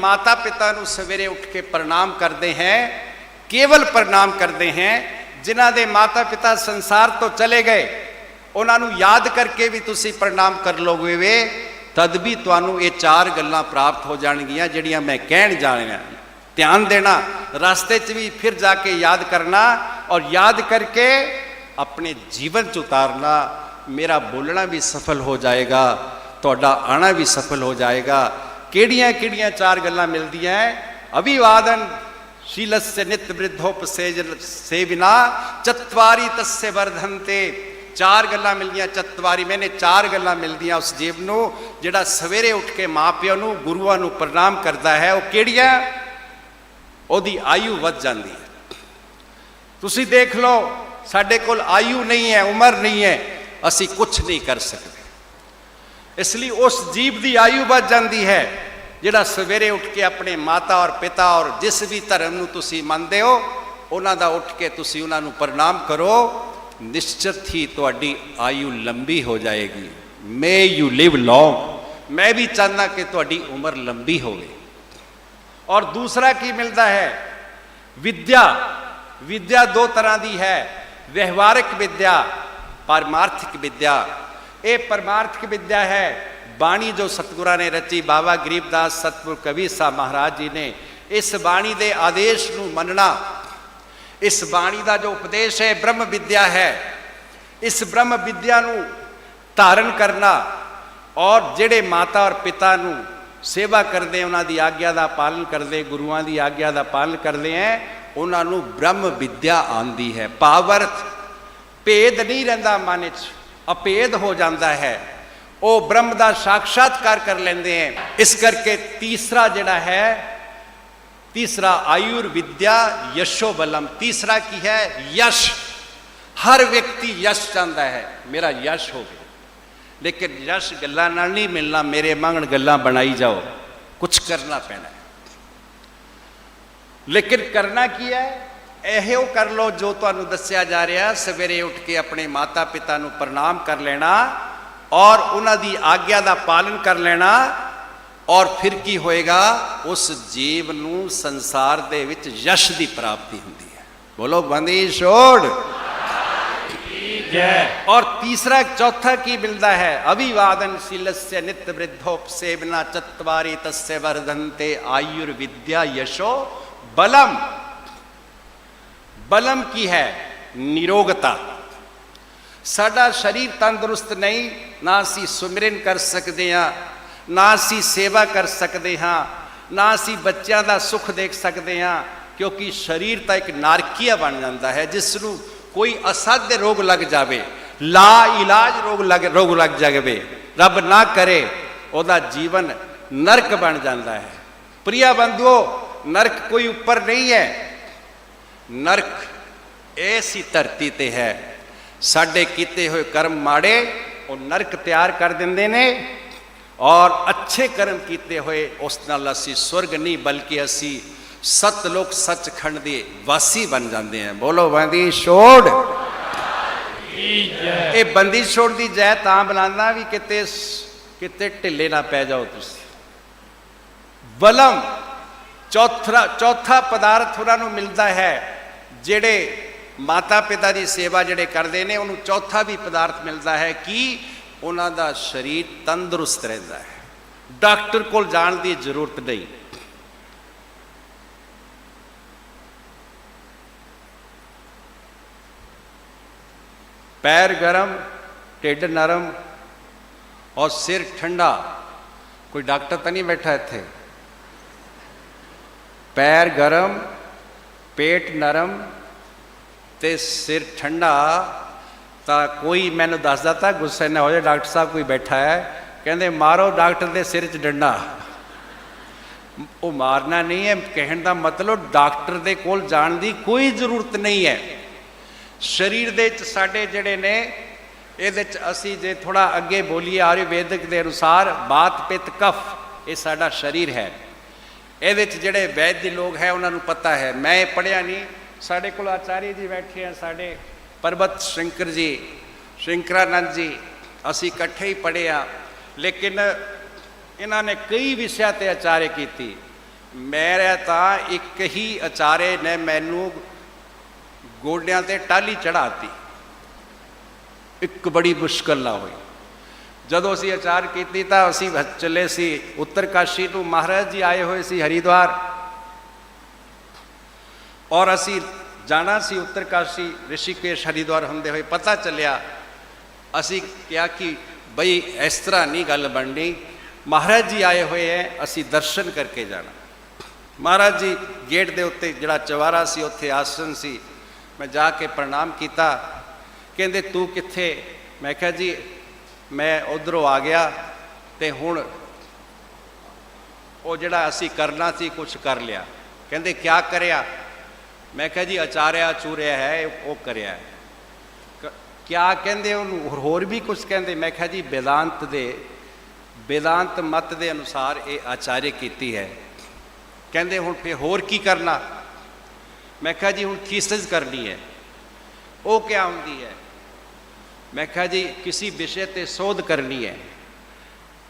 ਮਾਤਾ ਪਿਤਾ ਨੂੰ ਸਵੇਰੇ ਉੱਠ ਕੇ ਪ੍ਰਣਾਮ ਕਰਦੇ ਹੈ, ਕੇਵਲ ਪ੍ਰਣਾਮ ਕਰਦੇ ਹੈ, ਜਿਨ੍ਹਾਂ ਦੇ ਮਾਤਾ ਪਿਤਾ ਸੰਸਾਰ ਤੋਂ ਚਲੇ ਗਏ। ਉਹਨਾਂ ਨੂੰ ਯਾਦ ਕਰਕੇ ਵੀ ਤੁਸੀਂ ਪ੍ਰਣਾਮ ਕਰ ਲੋਗੇ ਵੇ, ਤਦ ਵੀ ਤੁਹਾਨੂੰ ਇਹ ਚਾਰ ਗੱਲਾਂ ਪ੍ਰਾਪਤ ਹੋ ਜਾਣਗੀਆਂ, ਜਿਹੜੀਆਂ ਮੈਂ ਕਹਿਣ ਜਾ ਰਿਹਾ ਧਿਆਨ ਦੇਣਾ, ਰਸਤੇ 'ਚ ਵੀ ਫਿਰ ਜਾ ਕੇ ਯਾਦ ਕਰਨਾ ਔਰ ਯਾਦ ਕਰਕੇ ਆਪਣੇ ਜੀਵਨ 'ਚ ਉਤਾਰਨਾ, ਮੇਰਾ ਬੋਲਣਾ ਵੀ ਸਫਲ ਹੋ ਜਾਏਗਾ, ਤੁਹਾਡਾ ਆਣਾ ਵੀ ਸਫਲ ਹੋ ਜਾਏਗਾ ਕਿਹੜੀਆਂ ਕਿਹੜੀਆਂ ਚਾਰ ਗੱਲਾਂ ਮਿਲਦੀਆਂ ਅਭਿਵਾਦਨ, ਸ਼ੀਲਸਯ ਨਿਤ ਬ੍ਰਿਧੋਪਸੇਜਲ ਸੇਵਿਨਾ, ਚਤਵਾਰੀ ਤਸਯ ਵਰਧੰਤੇ। ਚਾਰ ਗੱਲਾਂ ਮਿਲਦੀਆਂ, ਚਤਵਾਰੀ ਮੈਨੇ ਚਾਰ ਗੱਲਾਂ ਮਿਲਦੀਆਂ ਉਸ ਜੀਵ ਨੂੰ, ਜਿਹੜਾ ਸਵੇਰੇ ਉੱਠ ਕੇ ਮਾਪਿਆਂ ਨੂੰ, ਗੁਰੂਆਂ ਨੂੰ ਪ੍ਰਣਾਮ ਕਰਦਾ ਹੈ, ਉਹ ਕਿਹੜੀਆਂ? ਉਹਦੀ ਆਯੂ ਵੱਧ ਜਾਂਦੀ ਹੈ। ਤੁਸੀਂ ਦੇਖ ਲਓ, ਸਾਡੇ ਕੋਲ ਆਯੂ ਨਹੀਂ ਹੈ, ਉਮਰ ਨਹੀਂ ਹੈ, ਅਸੀਂ ਕੁਝ ਨਹੀਂ ਕਰ ਸਕਦੇ। ਇਸ ਲਈ ਉਸ ਜੀਵ ਦੀ ਆਯੂ ਵੱਧ ਜਾਂਦੀ ਹੈ। ਜਿਹੜਾ ਸਵੇਰੇ ਉੱਠ ਕੇ ਆਪਣੇ ਮਾਤਾ ਔਰ ਪਿਤਾ ਔਰ ਜਿਸ ਵੀ ਧਰਮ ਨੂੰ ਤੁਸੀਂ ਮੰਨਦੇ ਹੋ, ਉਹਨਾਂ ਦਾ ਉੱਠ ਕੇ ਤੁਸੀਂ ਉਹਨਾਂ ਨੂੰ ਪ੍ਰਣਾਮ ਕਰੋ। ਨਿਸ਼ਚਿਤ ਹੀ ਤੁਹਾਡੀ ਆਯੂ ਲੰਬੀ ਹੋ ਜਾਏਗੀ। ਮੇ ਯੂ ਲਿਵ ਲੌਂਗ ਮੈਂ ਵੀ ਚਾਹੁੰਦਾ ਕਿ ਤੁਹਾਡੀ ਉਮਰ ਲੰਬੀ ਹੋਵੇ। ਔਰ ਦੂਸਰਾ ਕੀ ਮਿਲਦਾ ਹੈ? ਵਿਦਿਆ। ਵਿਦਿਆ ਦੋ ਤਰ੍ਹਾਂ ਦੀ ਹੈ। ਵਿਵਹਾਰਿਕ ਵਿਦਿਆ, ਪਰਮਾਰਥਿਕ ਵਿਦਿਆ। ਇਹ ਪਰਮਾਰਥਿਕ ਵਿਦਿਆ ਹੈ ਬਾਣੀ ਜੋ ਸਤਿਗੁਰਾਂ ਨੇ ਰਚੀ, ਬਾਬਾ ਗਰੀਬਦਾਸ ਸਤਿਗੁਰ ਕਵੀ ਸਾਹਿਬ ਮਹਾਰਾਜ ਜੀ ਨੇ, ਇਸ ਬਾਣੀ ਦੇ ਆਦੇਸ਼ ਨੂੰ ਮੰਨਣਾ, ਇਸ ਬਾਣੀ ਦਾ ਜੋ ਉਪਦੇਸ਼ ਹੈ, ਬ੍ਰਹਮ ਵਿਦਿਆ ਹੈ। ਇਸ ਬ੍ਰਹਮ ਵਿਦਿਆ ਨੂੰ ਧਾਰਨ ਕਰਨਾ ਔਰ ਜਿਹੜੇ ਮਾਤਾ ਔਰ ਪਿਤਾ ਨੂੰ ਸੇਵਾ ਕਰਦੇ, ਉਹਨਾਂ ਦੀ ਆਗਿਆ ਦਾ ਪਾਲਨ ਕਰਦੇ, ਗੁਰੂਆਂ ਦੀ ਆਗਿਆ ਦਾ ਪਾਲਨ ਕਰਦੇ ਹੈ ਉਹਨਾਂ ਨੂੰ ਬ੍ਰਹਮ ਵਿਦਿਆ ਆਂਦੀ ਹੈ। ਪਾਵਰਥ ਭੇਦ ਨਹੀਂ ਰਹਿੰਦਾ ਮਨ ਵਿੱਚ ਅਪੇਦ ਹੋ ਜਾਂਦਾ ਹੈ। ਉਹ ਬ੍ਰਹਮ ਦਾ ਸਾਖਸ਼ਾਤਕਾਰ ਕਰ ਲੈਂਦੇ ਹੈ। ਇਸ ਕਰਕੇ ਤੀਸਰਾ ਜਿਹੜਾ ਹੈ, ਤੀਸਰਾ ਆਯੁਰਵਿਦਿਆ ਯਸ਼ੋ ਬਲਮ ਤੀਸਰਾ ਕੀ ਹੈ? ਯਸ਼। ਹਰ ਵਿਅਕਤੀ ਯਸ਼ ਚਾਹੁੰਦਾ ਹੈ। ਮੇਰਾ ਯਸ਼ ਹੋਵੇ। ਲੇਕਿਨ ਯਸ਼ ਗੱਲਾਂ ਨਾਲ ਨਹੀਂ ਮਿਲਣਾ। ਮੇਰੇ ਮੰਗਣ ਗੱਲਾਂ ਬਣਾਈ ਜਾਓ। ਕੁਝ ਕਰਨਾ ਪੈਣਾ ਲੇਕਿਨ ਕਰਨਾ ਕੀ ਹੈ? ਇਹੋ ਕਰ ਲੋ ਜੋ ਤੁਹਾਨੂੰ ਦੱਸਿਆ ਜਾ ਰਿਹਾ। ਸਵੇਰੇ ਉੱਠ ਕੇ ਆਪਣੇ ਮਾਤਾ ਪਿਤਾ ਨੂੰ ਪ੍ਰਣਾਮ ਕਰ ਲੈਣਾ। ਔਰ ਉਹਨਾਂ ਦੀ ਆਗਿਆ ਦਾ ਪਾਲਨ ਕਰ ਲੈਣਾ ਔਰ ਫਿਰ ਕੀ ਹੋਏਗਾ ਉਸ ਜੀਵ ਨੂੰ ਸੰਸਾਰ ਦੇ ਵਿੱਚ ਯਸ਼ ਦੀ ਪ੍ਰਾਪਤੀ ਹੁੰਦੀ ਹੈ ਬੋਲੋ ਬੰਦੀ ਛੋੜ ਜੈ और तीसरा चौथा की मिलता है अभिवादन शीलस्य नित्य वृद्धोपसेवना चत्वारी तस्य वर्धन्ते आयुर्विद्या यशो बलम ਬਲਮ ਕੀ ਹੈ ਨਿਰੋਗਤਾ ਸਾਡਾ ਸਰੀਰ ਤੰਦਰੁਸਤ ਨਹੀਂ, ਨਾ ਅਸੀਂ ਸੁਮਰਨ ਕਰ ਸਕਦੇ ਹਾਂ, ਨਾ ਅਸੀਂ ਸੇਵਾ ਕਰ ਸਕਦੇ ਹਾਂ, ਨਾ ਅਸੀਂ ਬੱਚਿਆਂ ਦਾ ਸੁੱਖ ਦੇਖ ਸਕਦੇ ਹਾਂ, ਕਿਉਂਕਿ ਸਰੀਰ ਤਾਂ ਇੱਕ ਨਾਰਕੀਆ ਬਣ ਜਾਂਦਾ ਹੈ ਜਿਸ ਨੂੰ ਕੋਈ ਅਸਾਧ ਰੋਗ ਲੱਗ ਜਾਵੇ ਲਾ ਇਲਾਜ ਰੋਗ ਲੱਗ ਰੋਗ ਲੱਗ ਜਾਵੇ, ਰੱਬ ਨਾ ਕਰੇ, ਉਹਦਾ ਜੀਵਨ ਨਰਕ ਬਣ ਜਾਂਦਾ ਹੈ। ਪ੍ਰਿਆ ਬੰਧੂਓ, ਨਰਕ ਕੋਈ ਉੱਪਰ ਨਹੀਂ ਹੈ। ਨਰਕ ਐਸੀ ਧਰਤੀ ਤੇ ਹੈ। ਸਾਡੇ ਕੀਤੇ ਹੋਏ ਕਰਮ ਮਾੜੇ, ਉਹ ਨਰਕ ਤਿਆਰ ਕਰ ਦਿੰਦੇ ਨੇ ਔਰ ਅੱਛੇ ਕਰਮ ਕੀਤੇ ਹੋਏ, ਉਸ ਨਾਲ ਅਸੀਂ ਸਵਰਗ ਨਹੀਂ, ਬਲਕਿ ਅਸੀਂ ਸਤ ਲੋਕ ਸੱਚਖੰਡ ਦੇ ਵਾਸੀ ਬਣ ਜਾਂਦੇ ਹਾਂ। ਬੋਲੋ, ਬੰਦੀ ਛੋੜ। ਇਹ ਬੰਦੀ ਛੋੜ ਦੀ ਜੈ ਤਾਂ ਬੁਲਾਉਂਦਾ ਵੀ ਕਿਤੇ ਕਿਤੇ ਢਿੱਲੇ ਨਾ ਪੈ ਜਾਓ ਤੁਸੀਂ। ਬਲਮ ਚੌਥਾ ਚੌਥਾ ਪਦਾਰਥ ਉਹਨਾਂ ਨੂੰ ਮਿਲਦਾ ਹੈ, ਜਿਹੜੇ ਮਾਤਾ ਪਿਤਾ ਦੀ ਸੇਵਾ ਜਿਹੜੇ ਕਰਦੇ ਨੇ, ਉਹਨੂੰ ਚੌਥਾ ਵੀ ਪਦਾਰਥ ਮਿਲਦਾ ਹੈ ਕਿ ਉਹਨਾਂ ਦਾ ਸਰੀਰ ਤੰਦਰੁਸਤ ਰਹਿੰਦਾ ਹੈ। ਡਾਕਟਰ ਕੋਲ ਜਾਣ ਦੀ ਜ਼ਰੂਰਤ ਨਹੀਂ। ਪੈਰ ਗਰਮ, ਢਿੱਡ ਨਰਮ ਔਰ ਸਿਰ ਠੰਡਾ। ਕੋਈ ਡਾਕਟਰ ਤਾਂ ਨਹੀਂ ਬੈਠਾ ਇੱਥੇ? ਪੈਰ ਗਰਮ, ਪੇਟ ਨਰਮ ਤੇ ਸਿਰ ਠੰਡਾ ਤਾਂ ਕੋਈ ਮੈਨੂੰ ਦੱਸਦਾ ਤਾਂ ਗੁੱਸੇ ਨਾ ਹੋ ਜਾ, ਡਾਕਟਰ ਸਾਹਿਬ ਕੋਈ ਬੈਠਾ ਹੈ, ਕਹਿੰਦੇ ਮਾਰੋ ਡਾਕਟਰ ਦੇ ਸਿਰ 'ਚ ਡੰਡਾ। ਉਹ ਮਾਰਨਾ ਨਹੀਂ ਹੈ, ਕਹਿਣ ਦਾ ਮਤਲਬ ਡਾਕਟਰ ਦੇ ਕੋਲ ਜਾਣ ਦੀ ਕੋਈ ਜ਼ਰੂਰਤ ਨਹੀਂ ਹੈ। ਸਰੀਰ ਦੇ ਵਿੱਚ ਸਾਡੇ ਜਿਹੜੇ ਨੇ, ਇਹਦੇ ਚ ਅਸੀਂ ਜੇ ਥੋੜਾ ਅੱਗੇ ਬੋਲੀਏ, ਆਯੁਰਵੈਦਿਕ ਦੇ ਅਨੁਸਾਰ ਬਾਤ, ਪਿਤ, ਕਫ, ਇਹ ਸਾਡਾ ਸਰੀਰ ਹੈ। ਇਹਦੇ ਚ ਜਿਹੜੇ ਵੈਦ ਦੇ ਲੋਕ ਹੈ, ਉਹਨਾਂ ਨੂੰ ਪਤਾ ਹੈ। ਮੈਂ ਇਹ ਪੜਿਆ ਨਹੀਂ ਸਾਡੇ ਕੋਲ ਆਚਾਰੀ ਜੀ ਬੈਠੇ ਆ, ਸਾਡੇ ਪਰਬਤ ਸ਼ੰਕਰ ਜੀ, ਸ਼ੰਕਰਾਨੰਦ ਜੀ, ਅਸੀਂ ਇਕੱਠੇ ਹੀ ਪੜ੍ਹੇ ਆ। ਲੇਕਿਨ ਇਹਨਾਂ ਨੇ ਕਈ ਵਿਸ਼ਿਆਂ ਤੇ ਆਚਾਰੇ ਕੀਤੀ। ਮੇਰਾ ਤਾਂ ਇੱਕ ਹੀ ਆਚਾਰੇ ਨੇ ਮੈਨੂੰ ਗੋਡਿਆਂ ਤੇ ਟਾਲੀ ਚੜਾਤੀ ਇੱਕ ਬੜੀ ਮੁਸ਼ਕਲ ਨਾ ਹੋਈ। ਜਦੋਂ ਅਸੀਂ ਆਚਾਰ ਕੀਤੀ ਤਾਂ ਅਸੀਂ ਭ- ਚੱਲੇ ਸੀ ਉੱਤਰ ਕਾਸ਼ੀ ਨੂੰ ਮਹਾਰਾਜ ਜੀ ਆਏ ਹੋਏ ਸੀ ਹਰੀਦਵਾਰ ਔਰ ਅਸੀਂ ਜਾਣਾ ਸੀ ਉੱਤਰਕਾਸ਼ੀ ਰਿਸ਼ੀਕੇਸ਼ ਹਰੀਦਵਾਰ ਹੁੰਦੇ ਹੋਏ, ਪਤਾ ਚੱਲਿਆ, ਅਸੀਂ ਕਿਹਾ ਕਿ ਬਈ ਇਸ ਤਰ੍ਹਾਂ ਨਹੀਂ ਗੱਲ ਬਣਨੀ। ਮਹਾਰਾਜ ਜੀ ਆਏ ਹੋਏ ਹੈ ਅਸੀਂ ਦਰਸ਼ਨ ਕਰਕੇ ਜਾਣਾ। ਮਹਾਰਾਜ ਜੀ ਗੇਟ ਦੇ ਉੱਤੇ ਜਿਹੜਾ ਚਵਾਰਾ ਸੀ, ਉੱਥੇ ਆਸਨ ਸੀ। ਮੈਂ ਜਾ ਕੇ ਪ੍ਰਣਾਮ ਕੀਤਾ। ਕਹਿੰਦੇ, ਤੂੰ ਕਿੱਥੇ? ਮੈਂ ਕਿਹਾ, ਜੀ, ਮੈਂ ਉਧਰੋਂ ਆ ਗਿਆ ਤੇ ਹੁਣ ਉਹ ਜਿਹੜਾ ਅਸੀਂ ਕਰਨਾ ਸੀ ਕੁਝ ਕਰ ਲਿਆ। ਕਹਿੰਦੇ, ਕਿਆ ਕਰਿਆ? ਮੈਂ ਕਿਹਾ ਜੀ ਆਚਾਰਿਆ ਚੂਰਿਆ ਹੈ, ਉਹ ਕਰਿਆ। ਕਿਆ ਕਹਿੰਦੇ ਉਹਨੂੰ? ਹੋਰ ਵੀ ਕੁਝ ਕਹਿੰਦੇ? ਮੈਂ ਕਿਹਾ ਜੀ ਬੇਦਾਂਤ ਦੇ ਬੇਦਾਂਤ ਮਤ ਦੇ ਅਨੁਸਾਰ ਇਹ ਆਚਾਰੇ ਕੀਤੀ ਹੈ। ਕਹਿੰਦੇ ਹੁਣ ਫੇ ਹੋਰ ਕੀ ਕਰਨਾ? ਮੈਂ ਕਿਹਾ ਜੀ, ਹੁਣ ਥੀਸਿਸ ਕਰਨੀ ਹੈ। ਉਹ ਕਿਆ ਹੁੰਦੀ ਹੈ? ਮੈਂ ਕਿਹਾ ਜੀ, ਕਿਸੇ ਵਿਸ਼ੇ ਤੇ ਸੋਧ ਕਰਨੀ ਹੈ।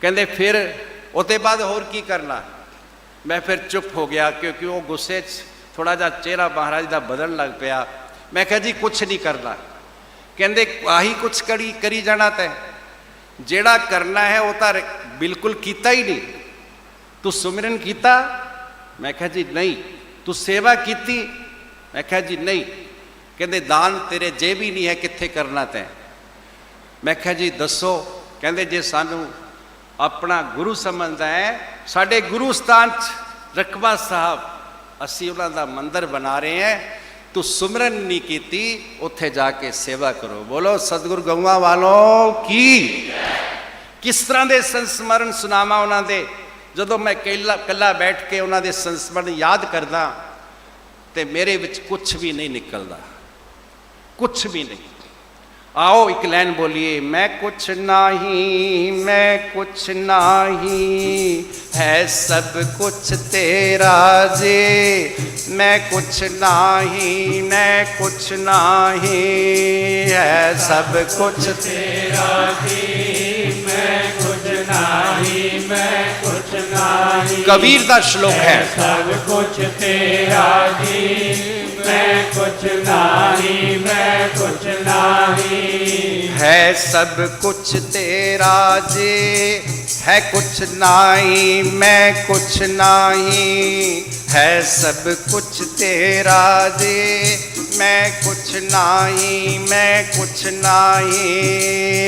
ਕਹਿੰਦੇ ਫਿਰ ਉਹਦੇ ਬਾਅਦ ਹੋਰ ਕੀ ਕਰਨਾ? ਮੈਂ ਫਿਰ ਚੁੱਪ ਹੋ ਗਿਆ, ਕਿਉਂਕਿ ਉਹ ਗੁੱਸੇ 'ਚ ਥੋੜਾ ਜਿਹਾ ਚਿਹਰਾ ਮਹਾਰਾਜ ਦਾ ਬਦਲਣ ਲੱਗ ਪਿਆ। ਮੈਂ ਕਿਹਾ ਜੀ ਕੁਝ ਨਹੀਂ ਕਰਨਾ। ਕਹਿੰਦੇ, ਆਹੀ ਕੁਝ ਕਰੀ ਕਰੀ ਜਾਣਾ ਤੈਂ। ਜਿਹੜਾ ਕਰਨਾ ਹੈ, ਉਹ ਤਾਂ ਬਿਲਕੁਲ ਕੀਤਾ ਹੀ ਨਹੀਂ। ਤੂੰ ਸੁਮਰਨ ਕੀਤਾ? ਮੈਂ ਕਿਹਾ ਜੀ, ਨਹੀਂ। ਤੂੰ ਸੇਵਾ ਕੀਤੀ? ਮੈਂ ਕਿਹਾ ਜੀ, ਨਹੀਂ। ਕਹਿੰਦੇ, ਦਾਨ ਤੇਰੇ ਜੇ ਵੀ ਨਹੀਂ ਹੈ, ਕਿੱਥੇ ਕਰਨਾ ਤੈਂ? ਮੈਂ ਕਿਹਾ ਜੀ, ਦੱਸੋ। ਕਹਿੰਦੇ, ਜੇ ਸਾਨੂੰ ਆਪਣਾ ਗੁਰੂ ਸਮਝਦਾ ਹੈ, ਸਾਡੇ ਗੁਰੂ ਸਥਾਨ ਚ ਰਕਬਾ ਸਾਹਿਬ ਅਸੀਂ ਉਹਨਾਂ ਦਾ ਮੰਦਰ ਬਣਾ ਰਹੇ ਹਾਂ। ਤੂੰ ਸਿਮਰਨ ਨਹੀਂ ਕੀਤੀ, ਉੱਥੇ ਜਾ ਕੇ ਸੇਵਾ ਕਰੋ। ਬੋਲੋ, ਸਤਿਗੁਰ ਗਊਆਂ ਵਾਲੋ ਕੀ? ਕਿਸ ਤਰ੍ਹਾਂ ਦੇ ਸੰਸਮਰਨ ਸੁਨਾਵਾਂ ਉਹਨਾਂ ਦੇ? ਜਦੋਂ ਮੈਂ ਇਕੱਲਾ ਇਕੱਲਾ ਬੈਠ ਕੇ ਉਹਨਾਂ ਦੇ ਸੰਸਮਰਨ ਯਾਦ ਕਰਦਾ, ਤੇ ਮੇਰੇ ਵਿੱਚ ਕੁਝ ਵੀ ਨਹੀਂ ਨਿਕਲਦਾ। ਕੁਝ ਵੀ ਨਹੀਂ। आओ एक लाइन बोलिए मैं कुछ नहीं मैं कुछ नहीं है सब कुछ तेरा जे। मैं कुछ नहीं मैं कुछ नहीं है सब कुछ तेरा जे। मैं कुछ नहीं मैं कुछ नहीं कबीर का श्लोक है सब कुछ तेरा जी। मैं कुछ नहीं मैं कुछ नहीं। है सब कुछ तेरा जे है कुछ नाही मैं कुछ नाही। है सब कुछ तेरा जे मैं कुछ नाही मैं कुछ नाही।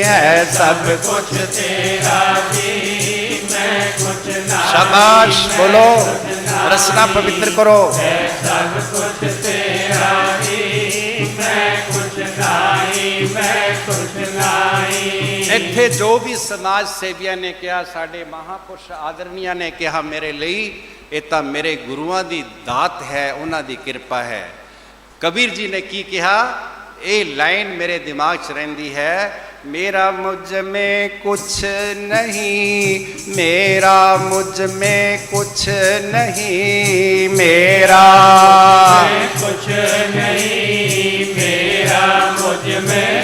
है सब कुछ तेरा जे मैं कुछ नहीं। शाबाश बोलो रचना पवित्र करो। है सब कुछ तेरा ਇੱਥੇ ਜੋ ਵੀ ਸਮਾਜ ਸੇਵੀਆਂ ਨੇ ਕਿਹਾ, ਸਾਡੇ ਮਹਾਪੁਰਸ਼ ਆਦਰਨੀਆਂ ਨੇ ਕਿਹਾ ਮੇਰੇ ਲਈ, ਇਹ ਤਾਂ ਮੇਰੇ ਗੁਰੂਆਂ ਦੀ ਦਾਤ ਹੈ, ਉਹਨਾਂ ਦੀ ਕਿਰਪਾ ਹੈ। ਕਬੀਰ ਜੀ ਨੇ ਕੀ ਕਿਹਾ? ਇਹ ਲਾਈਨ ਮੇਰੇ ਦਿਮਾਗ 'ਚ ਰਹਿੰਦੀ ਹੈ, ਮੇਰਾ ਮੁਝ ਮੇ ਕੁਛ ਨਹੀਂ, ਮੇਰਾ ਮੁਝ ਮੇ ਕੁਛ ਨਹੀਂ, ਮੇਰਾ ਕੁਛ ਨਹੀਂ, ਮੇਰਾ ਮੁਝ ਮੇ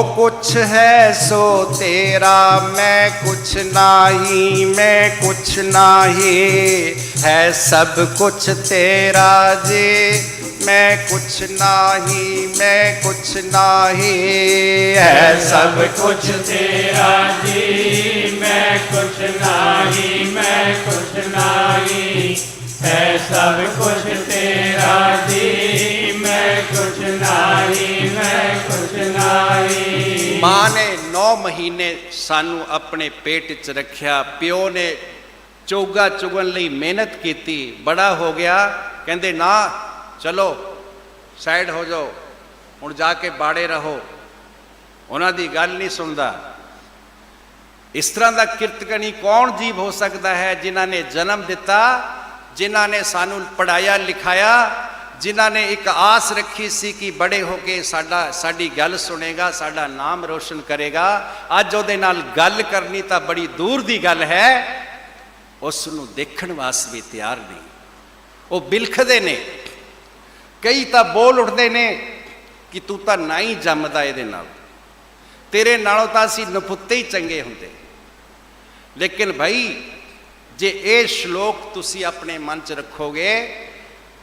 कुछ है सो तेरा, मैं कुछ नाही, मैं कुछ नाही। है सब कुछ तेरा जे, मैं कुछ नाही, मैं कुछ नाही। है सब कुछ तेरा जी, मैं कुछ नाही, मैं कुछ नाही। है सब कुछ तेरा जी ਮਾਂ ਨੇ 9 ਮਹੀਨੇ ਸਾਨੂੰ ਆਪਣੇ ਪੇਟ 'ਚ ਰੱਖਿਆ, ਪਿਓ ਨੇ ਚੋਗਾ ਚੁਗਣ ਲਈ ਮਿਹਨਤ ਕੀਤੀ, ਬੜਾ ਹੋ ਗਿਆ। ਕਹਿੰਦੇ, ਨਾ, ਚਲੋ, ਸਾਈਡ ਹੋ ਜਾਓ, ਹੁਣ ਜਾ ਕੇ ਬਾੜੇ ਰਹੋ। ਉਹਨਾਂ ਦੀ ਗੱਲ ਨਹੀਂ ਸੁਣਦਾ। ਇਸ ਤਰ੍ਹਾਂ ਦਾ ਕਿਰਤਕਣੀ ਕੌਣ ਜੀਵ ਹੋ ਸਕਦਾ ਹੈ ਜਿਨ੍ਹਾਂ ਨੇ ਜਨਮ ਦਿੱਤਾ, ਜਿਨ੍ਹਾਂ ਨੇ ਸਾਨੂੰ ਪੜਾਇਆ ਲਿਖਾਇਆ ਜਿਨ੍ਹਾਂ ਨੇ ਇੱਕ ਆਸ ਰੱਖੀ ਸੀ ਕਿ ਬੜੇ ਹੋ ਕੇ ਸਾਡਾ, ਸਾਡੀ ਗੱਲ ਸੁਣੇਗਾ, ਸਾਡਾ ਨਾਮ ਰੋਸ਼ਨ ਕਰੇਗਾ। ਅੱਜ ਉਹਦੇ ਨਾਲ ਗੱਲ ਕਰਨੀ ਤਾਂ ਬੜੀ ਦੂਰ ਦੀ ਗੱਲ ਹੈ। ਉਸ ਨੂੰ ਦੇਖਣ ਵਾਸਤੇ ਵੀ ਤਿਆਰ ਨਹੀਂ ਉਹ ਬਿਲਖਦੇ ਨੇ। ਕਈ ਤਾਂ ਬੋਲ ਉੱਠਦੇ ਨੇ ਕਿ ਤੂੰ ਤਾਂ ਨਾ ਹੀ ਜੰਮਦਾ ਇਹਦੇ ਨਾਲ। ਤੇਰੇ ਨਾਲੋਂ ਤਾਂ ਅਸੀਂ ਨਪੁੱਤੇ ਹੀ ਚੰਗੇ ਹੁੰਦੇ। ਲੇਕਿਨ ਭਾਈ, ਜੇ ਇਹ ਸ਼ਲੋਕ ਤੁਸੀਂ ਆਪਣੇ ਮਨ 'ਚ ਰੱਖੋਗੇ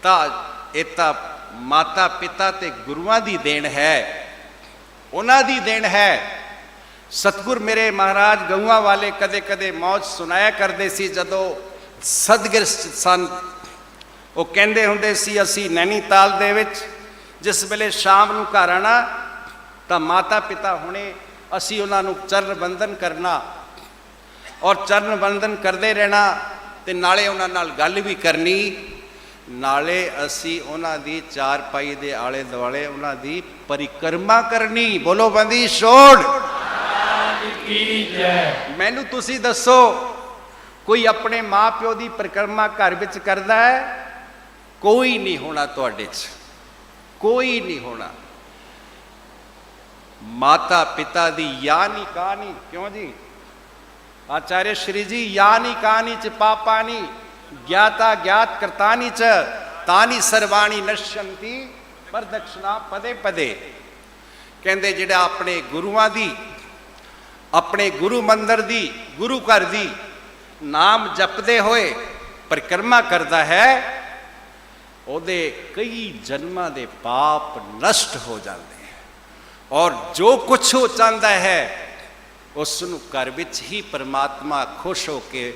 ਤਾਂ ਇਹ ਤਾਂ ਮਾਤਾ ਪਿਤਾ ਤੇ ਗੁਰੂਆਂ ਦੀ ਦੇਣ ਹੈ। ਉਹਨਾਂ ਦੀ ਦੇਣ ਹੈ। ਸਤਗੁਰ ਮੇਰੇ ਮਹਾਰਾਜ ਗਊਆਂ ਵਾਲੇ ਕਦੇ ਕਦੇ ਮੌਜ ਸੁਣਾਇਆ ਕਰਦੇ ਸੀ ਜਦੋਂ ਸਦਗ੍ਰਸਤ ਸਨ। ਉਹ ਕਹਿੰਦੇ ਹੁੰਦੇ ਸੀ, ਅਸੀਂ ਨੈਣੀਤਾਲ ਦੇ ਵਿੱਚ, ਜਿਸ ਵੇਲੇ ਸ਼ਾਮ ਨੂੰ ਘਰ ਆਣਾ ਤਾਂ ਮਾਤਾ ਪਿਤਾ ਹੁਣੇ ਅਸੀਂ ਉਹਨਾਂ ਨੂੰ ਚਰਨ ਬੰਦਨ ਕਰਨਾ ਔਰ ਚਰਨ ਬੰਦਨ ਕਰਦੇ ਰਹਿਣਾ ਤੇ ਨਾਲੇ ਉਹਨਾਂ ਨਾਲ ਗੱਲ ਵੀ ਕਰਨੀ। ਨਾਲੇ ਅਸੀਂ ਉਹਨਾਂ ਦੀ ਚਾਰ ਚਾਰਪਾਈ ਦੇ ਆਲੇ ਦੁਆਲੇ ਉਹਨਾਂ ਦੀ ਪਰਿਕਰਮਾ ਕਰਨੀ। ਬੋਲੋ ਬੰਦੀ, ਛੋੜ। ਮੈਨੂੰ ਤੁਸੀਂ ਦੱਸੋ, ਕੋਈ ਆਪਣੇ ਮਾਪਿਓ ਦੀ ਪਰਿਕਰਮਾ ਘਰ ਵਿੱਚ ਕਰਦਾ ਹੈ? ਕੋਈ ਨਹੀਂ ਹੋਣਾ ਤੁਹਾਡੇ 'ਚ। ਕੋਈ ਨਹੀਂ ਹੋਣਾ। ਮਾਤਾ ਪਿਤਾ ਦੀ ਯਾਨੀ ਕਹਾਣੀ ਕਿਉਂ ਜੀ? ਆਚਾਰਿਆ ਸ਼੍ਰੀ ਜੀ, ਯਾਨੀ ਕਹਾਣੀ 'ਚ, ਪਾਪਾ ਨਹੀਂ ज्ञाता ज्ञात करतानी च तानी सर्वाणी नश्यंती ਪਰ ਦਕਸ਼ਨਾ ਪਦੇ ਪਦੇ ਕਹਿੰਦੇ ਜਿਹੜਾ ਆਪਣੇ ਗੁਰੂਆਂ ਦੀ ਆਪਣੇ ਗੁਰੂ ਮੰਦਰ ਦੀ ਗੁਰੂ ਘਰ ਦੀ ਨਾਮ ਜਪਦੇ ਹੋਏ ਪਰਿਕਰਮਾ ਕਰਦਾ ਹੈ ਉਹਦੇ ਕਈ ਜਨਮਾਂ ਦੇ ਪਾਪ ਨਸ਼ਟ ਹੋ ਜਾਂਦੇ ਹੈ ਔਰ ਜੋ ਕੁਝ ਉਹ ਚਾਹੁੰਦਾ ਹੈ ਉਸ ਨੂੰ ਘਰ ਵਿੱਚ ਹੀ ਪਰਮਾਤਮਾ ਖੁਸ਼ ਹੋ ਕੇ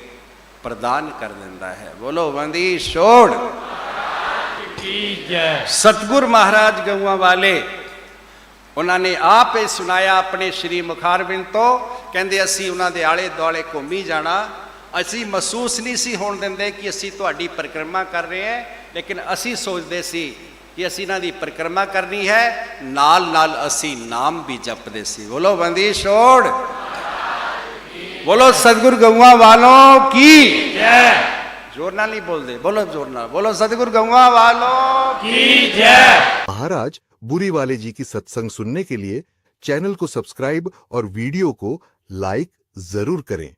ਪ੍ਰਦਾਨ ਕਰ ਦਿੰਦਾ ਹੈ। ਬੋਲੋ, ਬੰਦੀ, ਛੋੜ। ਕੀ ਜੈ ਸਤਗੁਰ ਮਹਾਰਾਜ ਗਊਆਂ ਵਾਲੇ, ਉਹਨਾਂ ਨੇ ਆਪ ਇਹ ਸੁਣਾਇਆ ਆਪਣੇ ਸ਼੍ਰੀ ਮੁਖਾਰਬਿੰਦ ਤੋਂ, ਕਹਿੰਦੇ ਅਸੀਂ ਉਹਨਾਂ ਦੇ ਆਲੇ ਦੁਆਲੇ ਘੁੰਮੀ ਜਾਣਾ। ਅਸੀਂ ਮਹਿਸੂਸ ਨਹੀਂ ਸੀ ਹੋਣ ਦਿੰਦੇ ਕਿ ਅਸੀਂ ਤੁਹਾਡੀ ਪਰਿਕਰਮਾ ਕਰ ਰਹੇ ਹਾਂ, ਲੇਕਿਨ ਅਸੀਂ ਸੋਚਦੇ ਸੀ ਕਿ ਅਸੀਂ ਇਹਨਾਂ ਦੀ ਪਰਿਕਰਮਾ ਕਰਨੀ ਹੈ। ਨਾਲ ਨਾਲ ਅਸੀਂ ਨਾਮ ਵੀ ਜਪਦੇ ਸੀ। ਬੋਲੋ, ਬੰਦੀ, ਛੋੜ। बोलो सदगुरु गंगा वालों की। जय। ज़ोर ना नहीं बोल दे बोलो ज़ोर ना बोलो सदगुरु गौवा वालों की जय। महाराज बुरी वाले जी की सत्संग सुनने के लिए चैनल को सब्सक्राइब और वीडियो को लाइक ज़रूर करें।